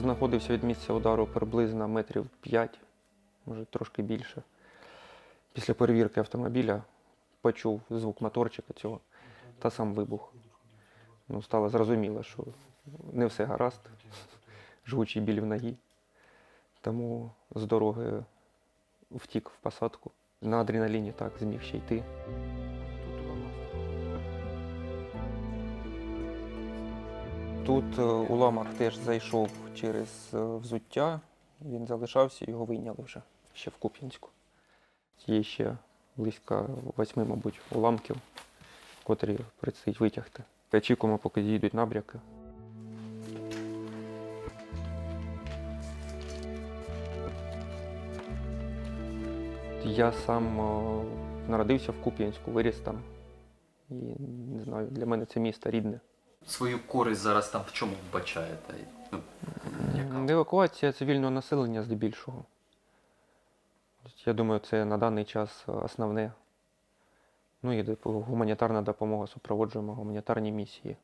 Знаходився від місця удару приблизно метрів 5, може трошки більше. Після перевірки автомобіля почув звук моторчика цього та сам вибух. Ну, стало зрозуміло, що не все гаразд, жгучий біль в ногі. Тому з дороги втік в посадку. На адреналіні так зміг ще йти. Тут е, уламок теж зайшов через е, взуття, він залишався, його вийняли вже ще в Куп'янську. Є ще близько восьми, мабуть, уламків, котрі предстоїть витягти. Очікуємо, поки дійдуть набряки. Я сам е, народився в Куп'янську, виріс там. І не знаю, для мене це місто рідне. Свою користь зараз там в чому вбачаєте? Ну? Евакуація цивільного населення здебільшого. Я думаю, це на даний час основне. Ну і гуманітарна допомога, супроводжуємо гуманітарні місії.